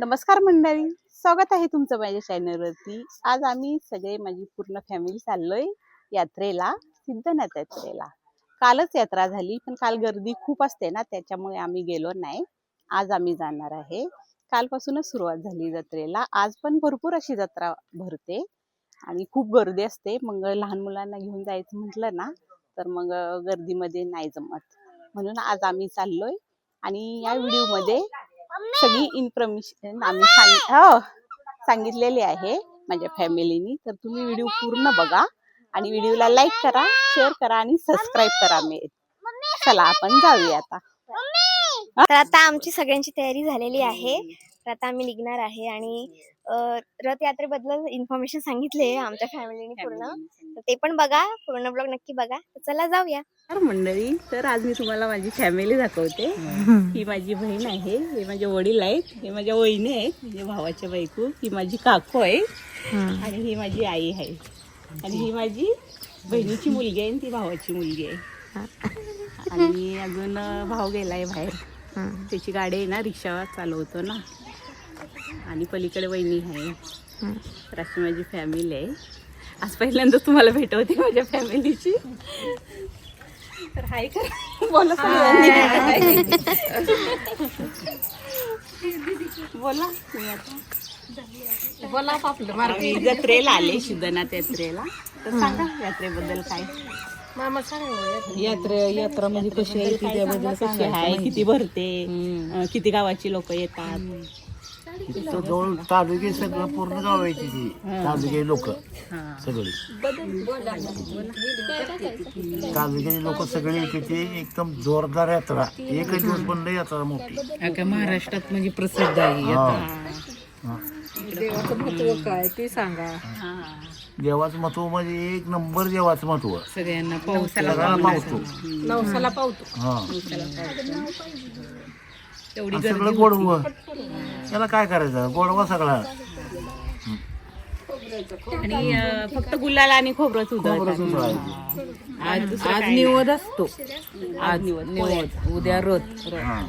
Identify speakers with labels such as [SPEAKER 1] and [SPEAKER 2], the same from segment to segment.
[SPEAKER 1] नमस्कार मंडळी स्वागत आहे तुमचं माझ्या चॅनलवरती आज आम्ही सगळे माझी पूर्ण फॅमिली चाललोय यात्रेला सिद्धनाथ यात्रेला. कालच यात्रा झाली पण काल गर्दी खूप असते ना त्याच्यामुळे आम्ही गेलो नाही. आज आम्ही जाणार आहे. कालपासूनच सुरुवात झाली जत्रेला आज पण भरपूर अशी जत्रा भरते आणि खूप गर्दी असते. मग लहान मुलांना घेऊन जायचं म्हटलं ना तर मग गर्दीमध्ये नाही जमत. म्हणून आज आम्ही चाललोय आणि या व्हिडिओमध्ये सगळी इन्फॉर्मेशन आम्ही सांग हो सांगितलेली आहे माझ्या फॅमिलीनी तर तुम्ही व्हिडिओ पूर्ण बघा आणि व्हिडिओला लाईक करा शेअर करा आणि सबस्क्राईब करा मी. चला आपण जाऊया आता.
[SPEAKER 2] तर आता आमची सगळ्यांची तयारी झालेली आहे. तर आता आम्ही निघणार आहे आणि रथयात्रेबद्दल इन्फॉर्मेशन सांगितले आमच्या फॅमिलीने पूर्ण. तर ते पण बघा पूर्ण ब्लॉग नक्की बघा. तर चला जाऊया.
[SPEAKER 1] तर मंडळी तर आज मी तुम्हाला माझी फॅमिली दाखवते. ही. माझी बहीण आहे हे माझे वडील आहेत हे माझ्या वहिनी आहेत म्हणजे भावाच्या बायको ही माझी काकू आहे आणि ही माझी आई आहे. आणि ही माझी बहिणीची मुलगी आहे आणि ती भावाची मुलगी आहे. आणि अजून भाऊ गेलाय बाहेर. त्याची गाडी आहे ना रिक्षा चालवतो ना. आणि पलीकडे वहिनी आहे. तर अशी माझी फॅमिली आहे. आज पहिल्यांदा तुम्हाला भेटवते माझ्या फॅमिलीची तर हाय कर. बोला. बोला. तुम्ही आता
[SPEAKER 3] बोला आपलं
[SPEAKER 1] जत्रेला आले सिद्धनाथ यात्रेला तर सांगा यात्रेबद्दल काय?
[SPEAKER 3] मामा सांग.
[SPEAKER 4] यात्रा यात्रा म्हणजे कशी आहे.
[SPEAKER 1] किती भरते? किती गावाची लोक येतात?
[SPEAKER 5] तिथं जवळ तालुके सगळं पूर्ण गाव आहे तिथे. तालुके लोक
[SPEAKER 1] हा.
[SPEAKER 5] सगळे. तालुक्याचे लोक सगळे येते ते एकदम जोरदार यात्रा. एकच दिवस लय यात्रा मोठी.
[SPEAKER 4] महाराष्ट्रात म्हणजे प्रसिद्ध आहे ही
[SPEAKER 5] हा.
[SPEAKER 4] यात्रा.
[SPEAKER 3] देवाचं महत्त्व काय ते सांगा.
[SPEAKER 1] हा.
[SPEAKER 5] देवाचं महत्त्व म्हणजे एक नंबर देवाचं महत्त्व
[SPEAKER 4] सगळ्यांना पाऊस
[SPEAKER 5] सगळ्याला पावतो
[SPEAKER 3] नवसाला पावतो.
[SPEAKER 5] हा.
[SPEAKER 1] तेवढी
[SPEAKER 5] आणि सगळं गोडव. त्याला काय करायचं? गोडवा सगळा.
[SPEAKER 1] आणि अं, फक्त गुलाल आणि खोबरंच
[SPEAKER 5] खोबरं
[SPEAKER 1] उधळतात
[SPEAKER 5] सुद्धा.
[SPEAKER 4] आज आज निवद असतो. आज
[SPEAKER 1] निवद,
[SPEAKER 4] निवद उद्या रथ.
[SPEAKER 5] हा.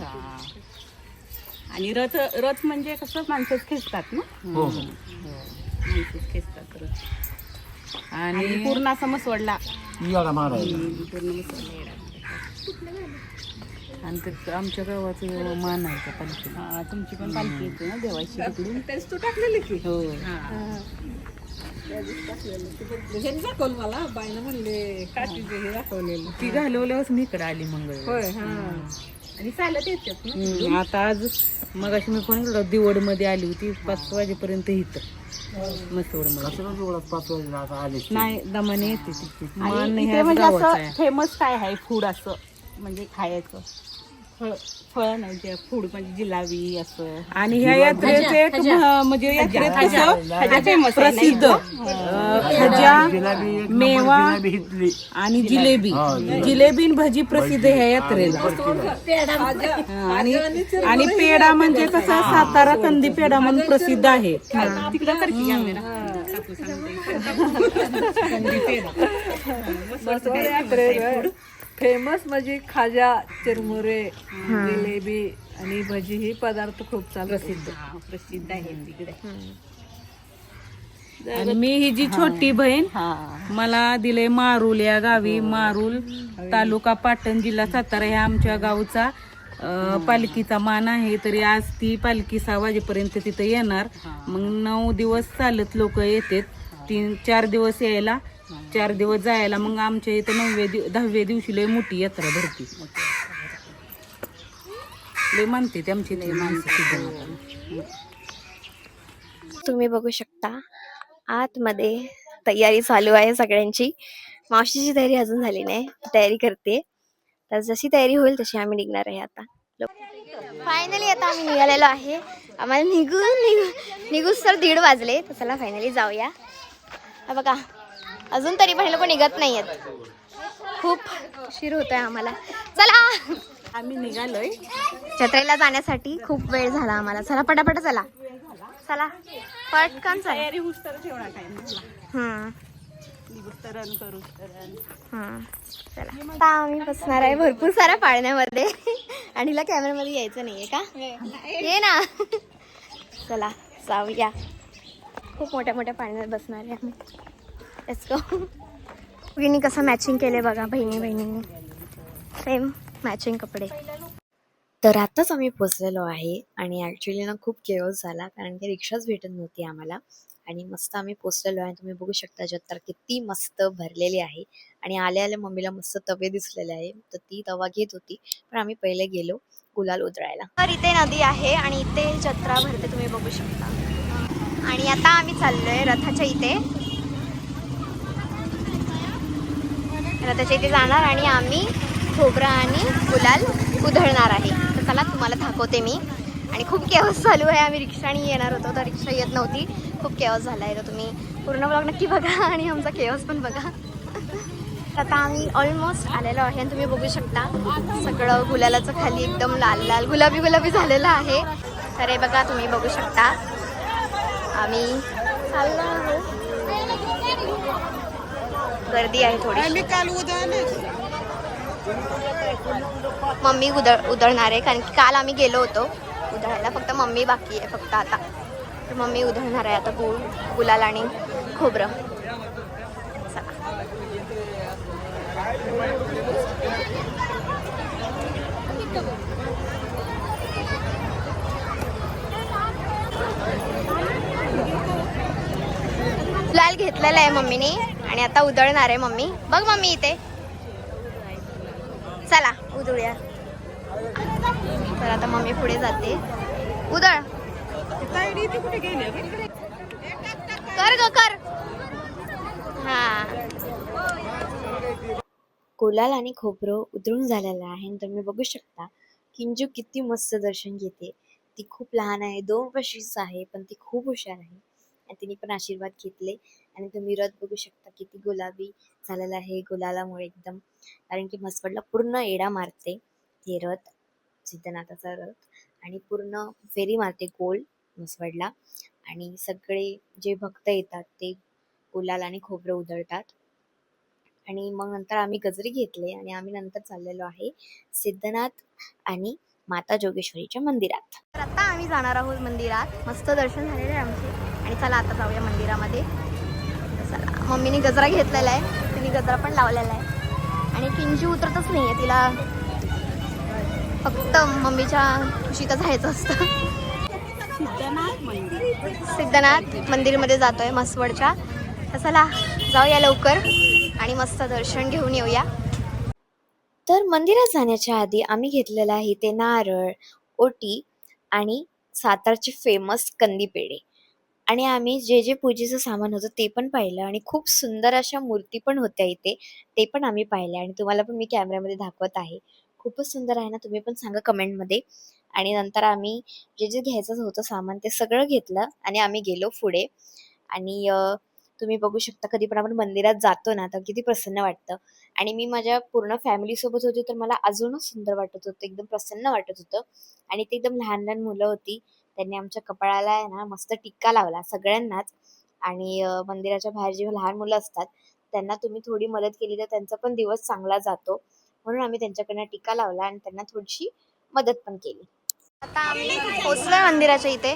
[SPEAKER 1] आणि रथ रथ म्हणजे कसं माणसंच खेचतात ना?
[SPEAKER 5] हो. हो.
[SPEAKER 1] माणसंच खेचतात रथ. आणि
[SPEAKER 4] आणि
[SPEAKER 1] पूर्ण असा मसवडला.
[SPEAKER 5] याला मारायला.
[SPEAKER 1] पूर्ण मसवडला.
[SPEAKER 4] आणि ते आमच्या गावाचं मान आहे पालखीला.
[SPEAKER 1] हा, तुमची पण पालखी येते ना देवाची तिकडून?
[SPEAKER 3] तेच तू टाकलेली की.
[SPEAKER 4] हो.
[SPEAKER 3] ह्यांनी दाखवलं मला बाईनं म्हणले काठीचे हे दाखवलेलं.
[SPEAKER 4] ती घालवल्यावर मी इकडे आली मंगळ
[SPEAKER 3] होय हा.
[SPEAKER 1] आणि चालत येतात ना
[SPEAKER 4] हम्म, आता आज मग अशी मी फोन केला दिवडमध्ये आली होती पाच वाजेपर्यंत इथं. मसवडमध्ये
[SPEAKER 5] कसं एवढा पाच वाजता आता आले
[SPEAKER 4] नाही दमाने येते ती मान
[SPEAKER 1] आणि
[SPEAKER 4] नाही
[SPEAKER 1] इथे
[SPEAKER 4] ह्याच
[SPEAKER 1] म्हणजे
[SPEAKER 4] गावाचं
[SPEAKER 1] असं
[SPEAKER 4] आहे.
[SPEAKER 1] फेमस काय आहे? फूड असं म्हणजे खायचं. फळ फळ नाही जे फूड म्हणजे जिलाबी असं.
[SPEAKER 4] आणि ह्या यात्रेचे एक म्हणजे यात्रेत कसं प्रसिद्ध. अं, खजा
[SPEAKER 5] जिलेबी एक
[SPEAKER 4] मेवा
[SPEAKER 5] नंबर जिलेबी हितली
[SPEAKER 4] आणि जिलेबी. जिलेबी. आणि भजी प्रसिद्ध ह्या यात्रेला हं, आणि आणि पेढा म्हणजे कसं? सातारा कंदी पेढा म्हणून प्रसिद्ध आहे.
[SPEAKER 1] तिकडं
[SPEAKER 3] फेमस म्हणजे खाजा चिरमुरे जिलेबी आणि भजी ही पदार्थ खूप चालू प्रसिद्ध.
[SPEAKER 1] हा, प्रसिद्ध आहे तिकडे.
[SPEAKER 4] आणि मी ही जी छोटी बहीण
[SPEAKER 1] हा.
[SPEAKER 4] मला दिले मारुल या गावी. मारुल तालुका पाटण जिल्हा सातारा ह्या आमच्या गावचा पालखीचा मान आहे तरी आज ती पालखी सहा वाजेपर्यंत तिथं येणार. मग नऊ दिवस चालत लोक येतात. तीन चार दिवस यायला चार दिवस जायला. मग आमच्या इथं नवव्या दिव दहाव्या दिवशी लय मोठी यात्रा भरती. लय मानते आमची इथे माणसं
[SPEAKER 2] तुम्ही बघू शकता आतमध्ये तयारी चालू आहे सगळ्यांची. मावशीची तयारी अजून झाली नाही तयारी करते. तर जशी तयारी होईल तशी आम्ही निघणार आहे आता. फायनली आता आम्ही निघालेलो आहे. आम्हाला निघून निघू निघूस तर दीड वाजले. तर चला फायनली जाऊया. हा बघा अजून तरी पण लोक निघत नाही आहेत खूप उशीर होतोय आम्हाला. चला!
[SPEAKER 1] आम्ही निघालोय.
[SPEAKER 2] जत्रेला जाण्यासाठी खूप वेळ झाला आम्हाला. चला पटापट चला. चला पटकन चला. हम्म. चला. आता आम्ही बसणार आहे. भरपूर साऱ्या पाळण्यामध्ये. आणि हिला कॅमेरामध्ये यायचं नाहीये का? ये ना. चला जाऊया. खूप मोठ्या मोठ्या पाण्यात बसणार आहे आम्ही. लेट्स गो बहिणी कसं मॅचिंग केले बघा बहिणी बहिणींनी. सेम मॅचिंग कपडे. तर आताच आम्ही पोचलेलो आहे आणि ॲक्च्युली ना खूप केओस झाला कारण की रिक्षाच भेटत नव्हती आम्हाला. आणि मस्त आम्ही पोचलेलो आहे. तुम्ही बघू शकता जत्रा किती मस्त भरलेली आहे. आणि आल्या आल्या मम्मीला मस्त तवे दिसलेले आहे. तर ती तवा घेत होती. पण आम्ही पहिले गेलो गुलाल उधळायला. तर इथे नदी आहे आणि इथे जत्रा भरते तुम्ही बघू शकता. आणि आता आम्ही चाललोय रथाच्या इथे. रथाच्या इथे जाणार आणि आम्ही खोबरा आणि गुलाल उधळणार आहे. तर चला तुम्हाला दाखवते मी. आणि खूप केवस चालू आहे. आम्ही रिक्षाने येणार होतो तर रिक्षा येत नव्हती. खूप केवस झाला आहे तर तुम्ही पूर्ण ब्लॉग नक्की बघा आणि आमचा केवस पण बघा. आता आम्ही ऑलमोस्ट आलेलो आहे आणि तुम्ही बघू शकता सगळं गुलालाचं खाली एकदम लाल लाल गुलाबी गुलाबी झालेलं आहे. तर हे बघा तुम्ही बघू शकता. आम्ही चाललो आहोत. गर्दी आहे थोडी मम्मी उधळ उधळणार आहे कारण की काल आम्ही गेलो होतो. उधळायला फक्त मम्मी बाकी आहे फक्त आता. तर मम्मी उधळणार आहे आता गुळ गुलाल आणि खोबरं. चला. लाल घेतलेला आहे मम्मीने आणि आता उधळणार आहे मम्मी. बघ मम्मी इथे. चला उधळूया. तर आता मम्मी पुढे जाते. उदळ. कर ग कर. हा. कोलाल आणि खोबरं उधळून झालेलं आहे. आणि तुम्ही बघू शकता किंजू किती मस्त दर्शन घेते. ती खूप लहान आहे दोन वर्षीच आहे पण ती खूप हुशार आहे. आणि तिने पण आशीर्वाद घेतले. आणि तुम्ही रथ बघू शकता किती गुलाबी झालेला आहे गुलालामुळे एकदम. कारण की मसवडला पूर्ण एडा मारते हे रथ. सिद्धनाथाचा रथ आणि पूर्ण फेरी मारते गोल मुसवडला. आणि सगळे जे भक्त येतात ते गुलाल आणि खोबरं उधळतात. आणि मग नंतर आम्ही गजरे घेतले आणि आम्ही नंतर चाललेलो आहे सिद्धनाथ आणि माता जोगेश्वरीच्या मंदिरात. तर आता आम्ही जाणार आहोत मंदिरात. मस्त दर्शन झालेले आहे आमचे. आणि चला आता जाऊया मंदिरामध्ये. चला मम्मीने गजरा घेतलेला आहे. तिने गजरा पण लावलेला आहे. आणि किंजी उतरतच नाही आहे तिला फक्त मम्मीच्या खुशीतच जायचं असतं.
[SPEAKER 1] सिद्धनाथ मंदिर.
[SPEAKER 2] सिद्धनाथ मंदिरमध्ये जातोय मसवडच्या तर चला जाऊया लवकर आणि मस्त दर्शन घेऊन येऊया. तर मंदिरात जाण्याच्या आधी आम्ही घेतलेला आहे ते नारळ ओटी आणि सातारचे फेमस कंदी पेढे आणि आम्ही जे जे पूजेचं सामान होतं ते पण पाहिलं आणि खूप सुंदर अशा मूर्ती पण होत्या इथे. ते पण आम्ही पाहिले आणि तुम्हाला पण मी कॅमेऱ्यामध्ये दाखवत आहे. खूपच सुंदर आहे ना तुम्ही पण सांगा कमेंटमध्ये. आणि नंतर आम्ही जे जे घ्यायचं होतं सामान ते सगळं घेतलं आणि आम्ही गेलो पुढे. आणि तुम्ही बघू शकता कधी पण आपण मंदिरात जातो ना तर किती प्रसन्न वाटतं. आणि मी माझ्या पूर्ण फॅमिलीसोबत होती तर मला अजूनच सुंदर वाटत होतं एकदम प्रसन्न वाटत होतं. आणि ते एकदम लहान लहान मुलं होती. त्यांनी आमच्या कपाळाला आहे ना मस्त टिक्का लावला सगळ्यांनाच. आणि मंदिराच्या बाहेर जेव्हा लहान मुलं असतात त्यांना तुम्ही थोडी मदत केली तर त्यांचा पण दिवस चांगला जातो. म्हणून आम्ही त्यांच्याकडनं टिक्का लावला आणि त्यांना थोडीशी मदत पण केली. आता आम्ही पोचलोय मंदिराच्या इथे.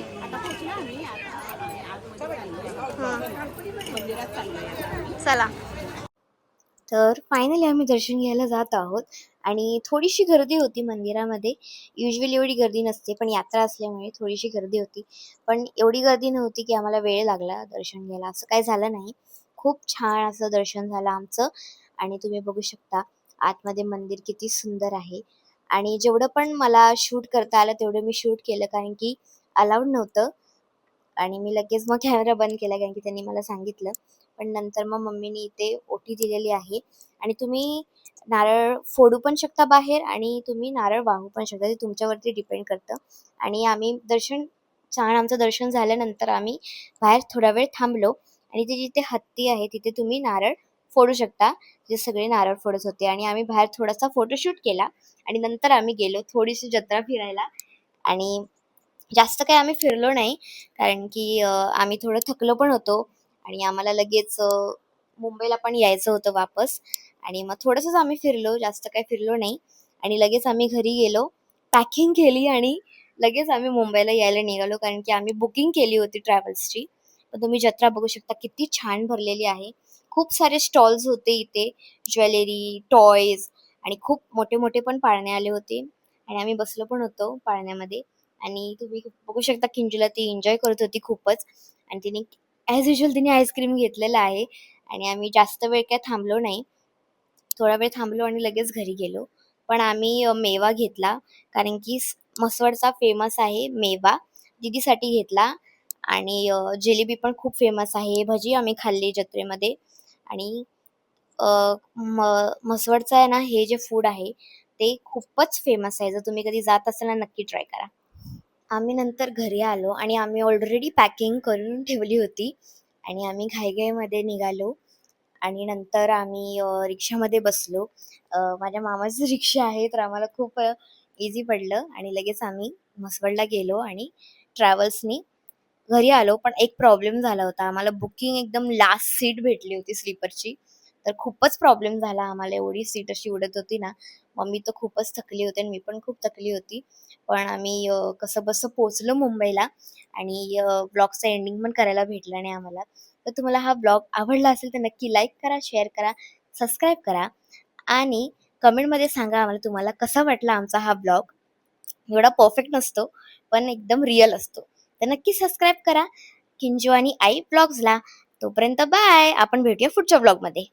[SPEAKER 2] चला. तर फायनली आम्ही दर्शन घ्यायला जात आहोत आणि थोडीशी गर्दी होती मंदिरामध्ये. युजली एवढी गर्दी नसते पण यात्रा असल्यामुळे थोडीशी गर्दी होती. पण एवढी गर्दी नव्हती की आम्हाला वेळ लागला दर्शन घ्यायला. असं काही झालं नाही. खूप छान असं दर्शन झालं आमचं आणि तुम्ही बघू शकता. आतमध्ये मंदिर किती सुंदर आहे. आणि जेवढं पण मला शूट करता आलं तेवढं मी शूट केलं कारण की अलाउड नव्हतं. आणि मी लगेच मग कॅमेरा बंद केला कारण की त्यांनी मला सांगितलं. पण नंतर मग मम्मीने इथे ओटी दिलेली आहे. आणि तुम्ही नारळ फोडू पण शकता बाहेर आणि तुम्ही नारळ वाहू पण शकता. ते तुमच्यावरती डिपेंड करतं. आणि आम्ही दर्शन छान आमचं दर्शन झाल्यानंतर आम्ही बाहेर थोडा वेळ थांबलो. आणि ते जिथे हत्ती आहे तिथे तुम्ही नारळ फोडू शकता. जे सगळे नारळ फोडत होते. आणि आम्ही बाहेर थोडासा फोटोशूट केला. आणि नंतर आम्ही गेलो थोडीशी जत्रा फिरायला. आणि जास्त काही आम्ही फिरलो नाही. कारण की आम्ही थोडं थकलो पण होतो. आणि आम्हाला लगेच मुंबईला पण यायचं होतं वापस. आणि मग थोडंसंच आम्ही फिरलो. जास्त काही फिरलो नाही. आणि लगेच आम्ही घरी गेलो. पॅकिंग केली आणि लगेच आम्ही मुंबईला यायला निघालो. कारण की आम्ही बुकिंग केली होती ट्रॅव्हल्सची तर तुम्ही जत्रा बघू शकता. किती छान भरलेली आहे. खूप सारे स्टॉल्स होते इथे. ज्वेलरी टॉयज आणि खूप मोठे मोठे पण पाळणे आले होते. आणि आम्ही बसलो पण होतो पाळण्यामध्ये. आणि तुम्ही बघू शकता किंजूला ती एन्जॉय करत होती खूपच. आणि तिने ॲज युजल तिने आईस्क्रीम घेतलेलं आहे. आणि आम्ही जास्त वेळ काय थांबलो नाही. थोडा वेळ थांबलो आणि लगेच घरी गेलो. पण आम्ही मेवा घेतला. कारण की मसवडचा फेमस आहे मेवा. दिदीसाठी घेतला. आणि जिलेबी पण खूप फेमस आहे. भजी आम्ही खाल्ली जत्रेमध्ये. आणि म- म्हसवडचं आहे ना हे जे फूड आहे ते खूपच फेमस आहे. जर तुम्ही कधी जात असाल ना नक्की ट्राय करा. आम्ही नंतर घरी आलो आणि आम्ही ऑलरेडी पॅकिंग करून ठेवली होती. आणि आम्ही घाईघाईमध्ये निघालो आणि नंतर आम्ही रिक्षामध्ये बसलो. माझ्या मामाची रिक्षा आहे तर आम्हाला खूप इझी पडलं आणि लगेच आम्ही म्हसवडला गेलो आणि ट्रॅव्हल्सनी घरी आलो पण एक प्रॉब्लेम झाला होता. आम्हाला बुकिंग एकदम लास्ट सीट भेटली होती स्लीपरची तर खूपच प्रॉब्लेम झाला आम्हाला. एवढी सीट अशी उडत होती ना. मम्मी तर खूपच थकली होती आणि मी पण खूप थकली होती. पण आम्ही कसं बसं पोचलो मुंबईला आणि ब्लॉगचं एंडिंग पण करायला भेटलं नाही आम्हाला. तर तुम्हाला हा ब्लॉग आवडला असेल तर नक्की लाईक करा शेअर करा सबस्क्राईब करा आणि कमेंटमध्ये सांगा आम्हाला तुम्हाला कसा वाटला आमचा हा ब्लॉग एवढा परफेक्ट नसतो पण एकदम रिअल असतो. तर नक्की सबस्क्राईब करा. किंजू आणि आई ब्लॉग्सला तोपर्यंत बाय आपण भेटूया पुढच्या ब्लॉगमध्ये